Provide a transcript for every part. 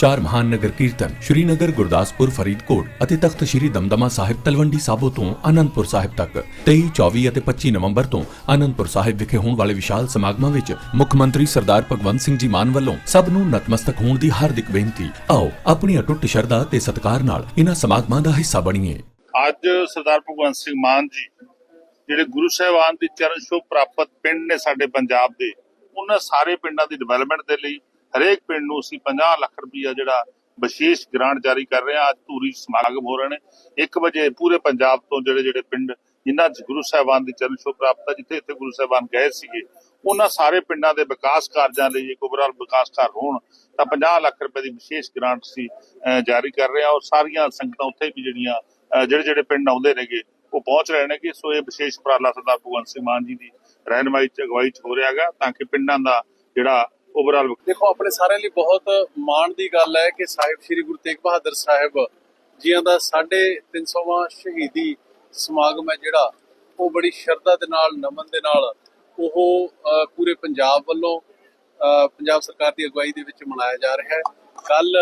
ਚਾਰ ਮਹਾਨ ਨਗਰ ਕੀਰਤਨ ਸ਼੍ਰੀਨਗਰ, ਗੁਰਦਾਸਪੁਰ, ਫਰੀਦਕੋਟ ਅਤੇ ਤਖਤ ਸ਼੍ਰੀ ਦਮਦਮਾ ਸਾਹਿਬ ਤਲਵੰਡੀ ਸਾਬੋ ਤੋਂ ਆਨੰਦਪੁਰ ਸਾਹਿਬ ਤੱਕ। 23 24 ਅਤੇ 25 ਨਵੰਬਰ ਤੋਂ ਆਨੰਦਪੁਰ ਸਾਹਿਬ ਵਿਖੇ ਹੋਣ ਵਾਲੇ ਵਿਸ਼ਾਲ ਸਮਾਗਮਾਂ ਵਿੱਚ ਮੁੱਖ ਮੰਤਰੀ ਸਰਦਾਰ ਭਗਵੰਤ ਸਿੰਘ ਜੀ ਮਾਨ ਵੱਲੋਂ ਸਭ ਨੂੰ ਨਤਮਸਤਕ ਹੋਣ ਦੀ ਹਾਰਦਿਕ ਬੇਨਤੀ। ਆਓ ਆਪਣੀ ਅਟੁੱਟ ਸ਼ਰਧਾ ਤੇ ਸਤਿਕਾਰ ਨਾਲ ਇਹਨਾਂ ਸਮਾਗਮਾਂ ਦਾ ਹਿੱਸਾ ਬਣੀਏ। ਅੱਜ ਸਰਦਾਰ ਭਗਵੰਤ ਸਿੰਘ ਮਾਨ ਜੀ, ਜਿਹੜੇ ਗੁਰੂ ਸਾਹਿਬਾਨ ਦੀ ਚਰਨ ਛੋਹ ਪ੍ਰਾਪਤ ਪਿੰਡ ਨੇ ਸਾਡੇ ਪੰਜਾਬ ਦੇ, ਉਹਨਾਂ ਸਾਰੇ ਪਿੰਡਾਂ ਦੀ ਡਿਵੈਲਪਮੈਂਟ ਦੇ ਲਈ ਹਰੇਕ ਪਿੰਡ ਨੂੰ ਅਸੀਂ 50 ਲੱਖ ਰੁਪਈਆ ਜਿਹੜਾ ਵਿਸ਼ੇਸ਼ ਗ੍ਰਾਂਟ ਜਾਰੀ ਕਰ ਰਹੇ ਹਾਂ। ਅੱਜ ਧੂਰੀ ਸਮਾਗਮ ਹੋ ਰਹੇ ਨੇ। 1 ਵਜੇ ਪੂਰੇ ਪੰਜਾਬ ਤੋਂ ਜਿਹੜੇ ਜਿਹੜੇ ਪਿੰਡ ਜਿਨ੍ਹਾਂ ਗੁਰੂ ਸਾਹਿਬਾਨ ਦੀ ਚਰਨ ਛੋਹ ਪ੍ਰਾਪਤ ਜਿੱਥੇ ਇੱਥੇ ਗੁਰੂ ਸਾਹਿਬਾਨ ਗਏ ਸੀਗੇ, ਉਹਨਾਂ ਸਾਰੇ ਪਿੰਡਾਂ ਦੇ ਵਿਕਾਸ ਕਾਰਜਾਂ ਲਈ ਇੱਕ ਓਵਰਆਲ ਵਿਕਾਸ ਕਾਰਜ ਹੋਣ, ਤਾਂ 50 ਲੱਖ ਰੁਪਏ ਦੀ ਵਿਸ਼ੇਸ਼ ਗ੍ਰਾਂਟ ਸੀ ਜਾਰੀ ਕਰ ਰਹੇ ਹਾਂ ਔਰ ਸਾਰੀਆਂ ਸੰਗਤਾਂ ਉੱਥੇ ਵੀ ਜਿਹੜੀਆਂ ਜਿਹੜੇ ਜਿਹੜੇ ਪਿੰਡ ਆਉਂਦੇ ਨੇਗੇ, ਉਹ ਪਹੁੰਚ ਰਹੇ ਨੇਗੇ। ਸੋ ਇਹ ਵਿਸ਼ੇਸ਼ ਉਪਰਾਲਾ ਸਰਦਾਰ ਭਗਵੰਤ ਸਿੰਘ ਮਾਨ ਜੀ ਦੀ ਰਹਿਨਮਾਈ ਚ ਅਗਵਾਈ ਚ ਹੋ ਰਿਹਾ ਹੈਗਾ, ਤਾਂ ਕਿ ਪਿੰਡਾਂ ਦਾ ਜਿਹੜਾ ਓਵਰਆਲ ਦੇਖੋ, ਆਪਣੇ ਸਾਰਿਆਂ ਲਈ ਬਹੁਤ ਮਾਣ ਦੀ ਗੱਲ ਹੈ ਕਿ ਸਾਹਿਬ ਸ੍ਰੀ ਗੁਰੂ ਤੇਗ ਬਹਾਦਰ ਸਾਹਿਬ ਜੀਆਂ ਦਾ 350ਵਾਂ ਸ਼ਹੀਦੀ ਸਮਾਗਮ ਹੈ ਜਿਹੜਾ, ਉਹ ਬੜੀ ਸ਼ਰਧਾ ਦੇ ਨਾਲ, ਨਮਨ ਦੇ ਨਾਲ ਉਹ ਪੂਰੇ ਪੰਜਾਬ ਵੱਲੋਂ ਪੰਜਾਬ ਸਰਕਾਰ ਦੀ ਅਗਵਾਈ ਦੇ ਵਿੱਚ ਮਨਾਇਆ ਜਾ ਰਿਹਾ ਹੈ। ਕੱਲ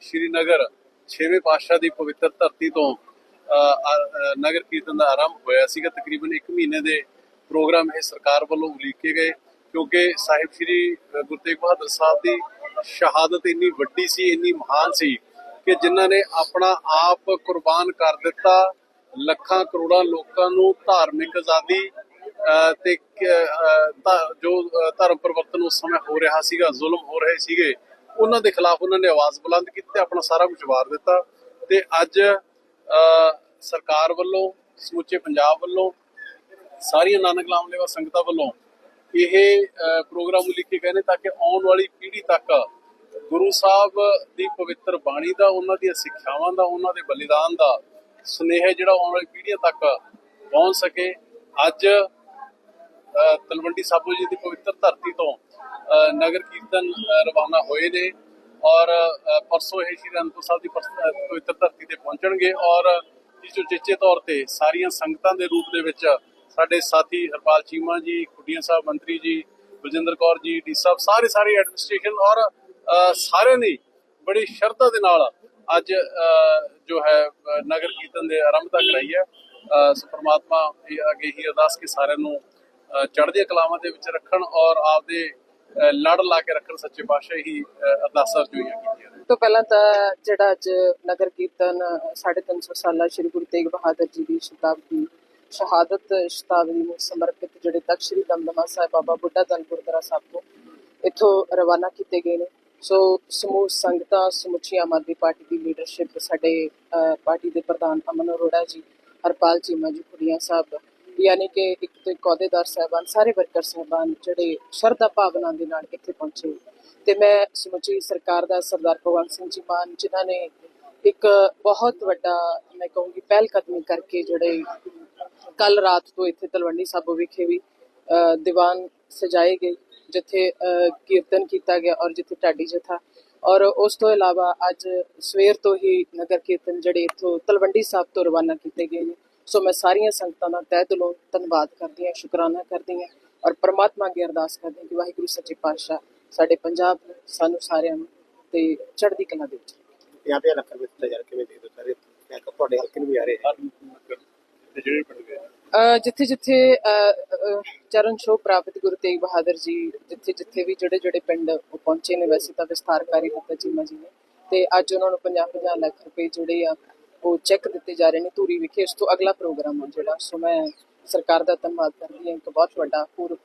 ਸ਼੍ਰੀਨਗਰ ਛੇਵੇਂ ਪਾਤਸ਼ਾਹ ਦੀ ਪਵਿੱਤਰ ਧਰਤੀ ਤੋਂ ਨਗਰ ਕੀਰਤਨ ਦਾ ਆਰੰਭ ਹੋਇਆ ਸੀਗਾ। ਤਕਰੀਬਨ 1 ਮਹੀਨੇ ਦੇ ਪ੍ਰੋਗਰਾਮ ਇਹ ਸਰਕਾਰ ਵੱਲੋਂ ਉਲੀਕੇ ਗਏ। ਕਿਉਂਕਿ ਸਾਹਿਬ ਸ੍ਰੀ ਗੁਰੂ ਤੇਗ ਬਹਾਦਰ ਸਾਹਿਬ ਦੀ ਸ਼ਹਾਦਤ ਇੰਨੀ ਵੱਡੀ ਸੀ ਇੰਨੀ ਮਹਾਨ ਸੀ ਕਿ ਜਿਨ੍ਹਾਂ ਨੇ ਆਪਣਾ ਆਪ ਕੁਰਬਾਨ ਕਰ ਦਿੱਤਾ ਲੱਖਾਂ ਕਰੋੜਾਂ ਲੋਕਾਂ ਨੂੰ ਧਾਰਮਿਕ ਆਜ਼ਾਦੀ ਤੇ ਜੋ ਧਰਮ ਪਰਿਵਰਤਨ ਉਸ ਸਮੇਂ ਹੋ ਰਿਹਾ ਸੀਗਾ ਜ਼ੁਲਮ ਹੋ ਰਹੇ ਸੀਗੇ ਉਹਨਾਂ ਦੇ ਖਿਲਾਫ ਉਹਨਾਂ ਨੇ ਆਵਾਜ਼ ਬੁਲੰਦ ਕੀਤੀ ਤੇ ਆਪਣਾ ਸਾਰਾ ਕੁਝ ਵਾਰ ਦਿੱਤਾ ਤੇ ਅੱਜ ਅ, ਸਰਕਾਰ ਵੱਲੋਂ ਸਮੁੱਚੇ ਪੰਜਾਬ ਵੱਲੋਂ ਸਾਰੀਆਂ ਨਾਨਕ ਨਾਮ ਸੰਗਤਾਂ ਵੱਲੋਂ ਇਹ ਪ੍ਰੋਗਰਾਮ ਲਿਖੇ ਗਏ ਨੇ ਤਾਂ ਕਿ ਆਉਣ ਵਾਲੀ ਪੀੜ੍ਹੀ ਤੱਕ ਗੁਰੂ ਸਾਹਿਬ ਦੀ ਪਵਿੱਤਰ ਬਾਣੀ ਦਾ ਉਹਨਾਂ ਦੀਆਂ ਸਿੱਖਿਆਵਾਂ ਦਾ ਉਹਨਾਂ ਦੇ ਬਲੀਦਾਨ ਦਾ ਸੁਨੇਹਾ ਜਿਹੜਾ ਆਉਣ ਵਾਲੀ ਪੀੜ੍ਹੀਆਂ ਤੱਕ ਪਹੁੰਚ ਸਕੇ। ਅੱਜ ਤਲਵੰਡੀ ਸਾਬੋ ਜੀ ਦੀ ਪਵਿੱਤਰ ਧਰਤੀ ਤੋਂ ਅ, ਨਗਰ ਕੀਰਤਨ ਰਵਾਨਾ ਹੋਏ ਨੇ ਔਰ ਪਰਸੋਂ ਇਹ ਸ਼੍ਰੀ ਅਨੰਦਪੁਰ ਸਾਹਿਬ ਦੀ ਪਵਿੱਤਰ ਧਰਤੀ ਤੇ ਪਹੁੰਚਣਗੇ ਔਰ ਜਿਸ ਚੇਚੇ ਤੌਰ ਤੇ ਸਾਰੀਆਂ ਸੰਗਤਾਂ ਦੇ ਰੂਪ ਦੇ ਵਿੱਚ ਸਾਡੇ ਸਾਥੀ ਹਰਪਾਲ ਚੀਮਾ ਜੀ ਖੁੱਡੀਆਂ ਸਾਹਿਬ ਮੰਤਰੀ ਜੀ ਬਲਜਿੰਦਰ ਕੌਰ ਜੀ ਡੀ ਸਾਹਿਬ ਸਾਰੇ ਸਾਰੇ ਐਡਮਿਨਿਸਟ੍ਰੇਸ਼ਨ ਔਰ ਅ, ਸਾਰਿਆਂ ਨੇ ਬੜੀ ਸ਼ਰਧਾ ਦੇ ਨਾਲ ਅੱਜ ਜੋ ਹੈ ਨਗਰ ਕੀਰਤਨ ਦੇ ਆਰੰਭਤਾ ਕਰਾਈ ਹੈ। ਸੋ ਪ੍ਰਮਾਤਮਾ ਅੱਗੇ ਹੀ ਅਰਦਾਸ ਕੇ ਸਾਰਿਆਂ ਨੂੰ ਅ, ਕਲਾਵਾਂ ਦੇ ਵਿੱਚ ਰੱਖਣ ਔਰ ਆਪਦੇ ਲੜ ਲਾ ਕੇ ਰੱਖਣ ਸੱਚੇ ਪਾਤਸ਼ਾਹ ਹੀ ਅਰਦਾਸਾਂ ਜੋਈਆਂ ਕੀਤੀਆਂ ਤੋਂ ਪਹਿਲਾਂ ਤਾਂ ਜਿਹੜਾ ਅੱਜ ਨਗਰ ਕੀਰਤਨ 350 ਸਾਲਾ ਸ੍ਰੀ ਗੁਰੂ ਤੇਗ ਬਹਾਦਰ ਜੀ ਦੀ ਸ਼ਤਾਬਦੀ ਸ਼ਹਾਦਤ ਸ਼ਤਾਬਦੀ ਨੂੰ ਸਮਰਪਿਤ ਜਿਹੜੇ ਤਖਤ ਸ੍ਰੀ ਦਮਦਮਾ ਸਾਹਿਬ ਬਾਬਾ ਬੁੱਢਾ ਦਲ ਗੁਰਦੁਆਰਾ ਸਾਹਿਬ ਤੋਂ ਇੱਥੋਂ ਰਵਾਨਾ ਕੀਤੇ ਗਏ ਨੇ। ਸੋ ਸਮੂਹ ਸੰਗਤਾਂ ਸਮੁੱਚੀ ਆਮ ਆਦਮੀ ਪਾਰਟੀ ਦੀ ਲੀਡਰਸ਼ਿਪ ਸਾਡੇ ਪਾਰਟੀ ਦੇ ਪ੍ਰਧਾਨ ਅਮਨ ਅਰੋੜਾ ਜੀ, ਹਰਪਾਲ ਚੀਮਾ ਜੀ ਕੁੜੀਆਂ ਸਾਹਿਬ, ਯਾਨੀ ਕਿ ਇੱਕ ਤੋਂ ਇੱਕ ਅਹੁਦੇਦਾਰ ਸਾਹਿਬਾਨ, ਸਾਰੇ ਵਰਕਰ ਸਾਹਿਬਾਨ ਜਿਹੜੇ ਸ਼ਰਧਾ ਭਾਵਨਾ ਦੇ ਨਾਲ ਇੱਥੇ ਪਹੁੰਚੇ। ਤੇ ਮੈਂ ਸਮੁੱਚੀ ਸਰਕਾਰ ਦਾ ਸਰਦਾਰ ਭਗਵੰਤ ਸਿੰਘ ਜੀ ਮਾਨ, ਜਿਨ੍ਹਾਂ ਨੇ ਇੱਕ ਬਹੁਤ ਵੱਡਾ, ਮੈਂ ਕਹੂੰਗੀ ਪਹਿਲ ਕਦਮੀ ਕਰਕੇ ਜਿਹੜੇ ਕੱਲ ਰਾਤ ਤੋਂ ਇੱਥੇ ਤਲਵੰਡੀ ਸਾਬੋ ਵਿਖੇ ਵੀ ਦੀਵਾਨ ਸਜਾਏ ਗਏ ਜਿੱਥੇ ਕੀਰਤਨ ਕੀਤਾ ਗਿਆ ਔਰ ਜਿੱਥੇ ਢਾਡੀ ਜਥਾ। ਔਰ ਉਸ ਤੋਂ ਇਲਾਵਾ ਅੱਜ ਸਵੇਰ ਤੋਂ ਹੀ ਨਗਰ ਕੀਰਤਨ ਜਿਹੜੇ ਇੱਥੋਂ ਤਲਵੰਡੀ ਸਾਹਿਬ ਤੋਂ ਰਵਾਨਾ ਕੀਤੇ ਗਏ ਨੇ। ਸੋ ਮੈਂ ਸਾਰੀਆਂ ਸੰਗਤਾਂ ਦਾ ਤਹਿ ਦਿਲੋਂ ਧੰਨਵਾਦ ਕਰਦੀ ਹਾਂ ਸ਼ੁਕਰਾਨਾ ਕਰਦੀ ਹਾਂ ਔਰ ਪਰਮਾਤਮਾ ਅੱਗੇ ਅਰਦਾਸ ਕਰਦੀ ਹਾਂ ਕਿ ਵਾਹਿਗੁਰੂ ਸੱਚੇ ਪਾਤਸ਼ਾਹ ਸਾਡੇ ਪੰਜਾਬ ਨੂੰ ਸਾਨੂੰ ਸਾਰਿਆਂ ਨੂੰ ਤੇ ਚੜ੍ਹਦੀ ਕਲਾ ਦੇ ਵਿੱਚ 50 ਲੱਖ ਰੁਪਏ ਤਜਰਬੇ ਦੇ ਦੋ ਸਾਰੇ ਤੁਹਾਡੇ ਹਲਕੇ ਨੂੰ ਵੀ ਆ ਰਹੇ ਆ ਜਿੱਥੇ ਜਿੱਥੇ ਚਰਨ ਛੋਹ ਪ੍ਰਾਪਤ ਗੁਰੂ ਤੇਗ ਬਹਾਦਰ ਜੀ, ਜਿੱਥੇ ਜਿੱਥੇ ਵੀ ਜਿਹੜੇ ਜਿਹੜੇ ਪਿੰਡ ਉਹ ਪਹੁੰਚੇ ਨੇ, ਵੈਸੇ ਤਾਂ ਵਿਸਥਾਰਕਾਰੀ ਦਿੱਤਾ ਚੀਮਾ ਜੀ ਨੇ। ਤੇ ਅੱਜ ਉਹਨਾਂ ਨੂੰ 50 50 ਲੱਖ ਰੁਪਏ ਜਿਹੜੇ ਆ, ਉਹ ਚੈੱਕ ਦਿੱਤੇ ਜਾ ਰਹੇ ਨੇ ਧੂਰੀ ਵਿਖੇ। ਇਸ ਤੋਂ ਅਗਲਾ ਪ੍ਰੋਗਰਾਮ ਆ ਜਿਹੜਾ। ਸੋ ਮੈਂ ਸਰਕਾਰ ਦਾ ਧੰਨਵਾਦ ਕਰਦੀ ਹਾਂ। ਇੱਕ ਬਹੁਤ ਵੱਡਾ ਪੂਰ